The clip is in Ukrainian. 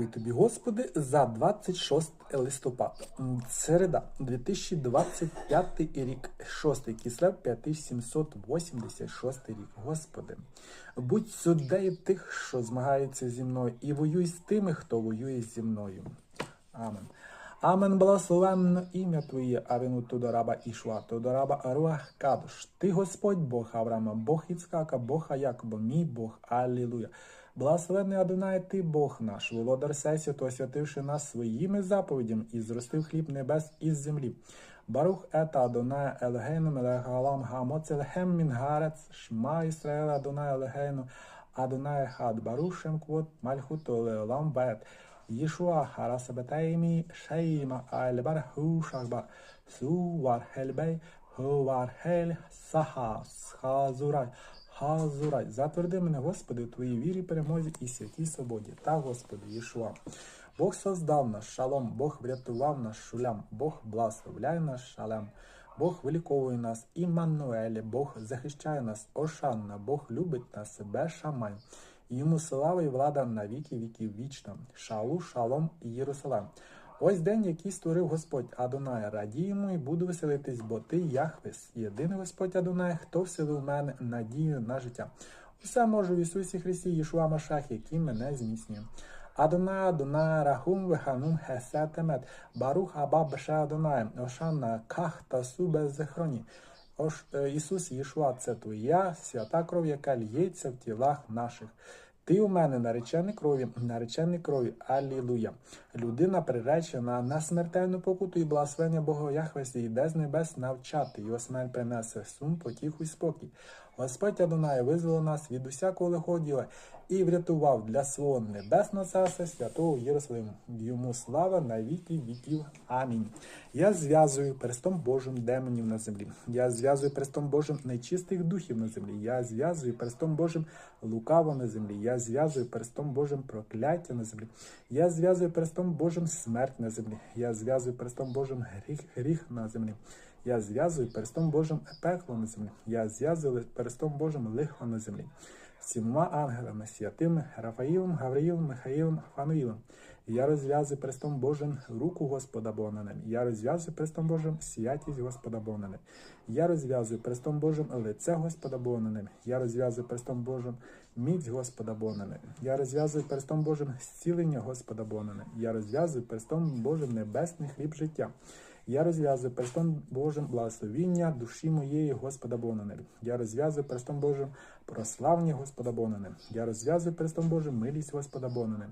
Дякую тобі, Господи, за 26 листопада. Середа, 2025 рік, 6 кислев, 5786 рік. Господи, будь суддею тих, що змагаються зі мною, і воюй з тими, хто воює зі мною. Амен. Амен, благословенно ім'я Твоє, Авену Тодораба Ішва, Тодораба Аруах Кадош. Ти Господь Бог Авраама, Бог Іцкака, Бог Якоба, мій Бог, Аллилуйя. Благословений Адонай, ти Бог наш, володар то освятивши нас своїми заповідями і зростив хліб небес із землі. Барух ета Адонай Елгейну Мелегалам Гамоц Елгем Мінгарец, Шма Ісраїл Адонай Елгейну, Адонай Хад Барушем Квот Мальхуто Леолам Бет. Yeshua harasabetaimi shaima albar hushagba suwar helbei хувар хель сахас хазурай хазурай. Затверди мене, Господи, у Твоїй вірі, перемозі і святій свободі. Та, Господи, Єшуа. Бог создав нас шалом, Бог врятував нас шулям, Бог благословляє нас шалем. Бог виліковує нас, Іммануелі, Бог захищає нас, Ошанна, Бог любить нас, себе шамай. Йому слава і влада на віки віків вічна. Шалу, шалом, Єрусалем. Ось день, який створив Господь Адонай. Радіємо і буду веселитись, бо ти Яхвес. Єдиний Господь Адонай, хто вселив мене надію на життя. Усе можу в Ісусі Христі, Єшуа Машах, який мене зміцнює. Адонай, Адонай, Рахум, Веханум, Хесетемет, Барух, Аба, Беше Адонай, Ошанна, Ках та Субе Зехроні. Е, Ісус Єшуа, це твоя свята кров, яка лється в тілах наших. Ти у мене наречений крові, наречений крові, Алілуя. Людина приречена на смертельну покуту і благословення Бога Яхвесі йде з небес навчати. Його смерть принесе сум, потіху й спокій. Господь Адонай визволив нас від усякого лиходіла і врятував для свого небесного царства святого Єрусалиму. Йому слава на віки віків. Амінь. Я зв'язую перстом Божим демонів на землі. Я зв'язую перстом Божим нечистих духів на землі. Я зв'язую перстом Божим лукаво на землі. Я зв'язую перстом Божим прокляття на землі. Я зв'язую перстом Божим смерть на землі. Я зв'язую перстом Божим гріх, гріх на землі. Я зв'язую перстом Божим пекло на землі. Я зв'язую перстом Божим лихо на землі. Сімома ангелами, святими Рафаїлом, Гавриїлом, Михаїлом, Фануїлом. Я розв'язую перстом Божим руку Господа Бога. Я розв'язую перстом Божим святість Господа Бога. Я розв'язую перстом Божим лице Господа Бога. Я розв'язую перстом Божим міць Господа Бога. Я розв'язую перстом Божим зцілення Господа Бога. Я розв'язую перстом Божим небесний хліб життя. Я розв'язую перстом Божим благословіння душі моєї Господа Бонане. Я розв'язую перстом Божим прославлення Господа Бонане. Я розв'язую перстом Божим милість Господа Бонане.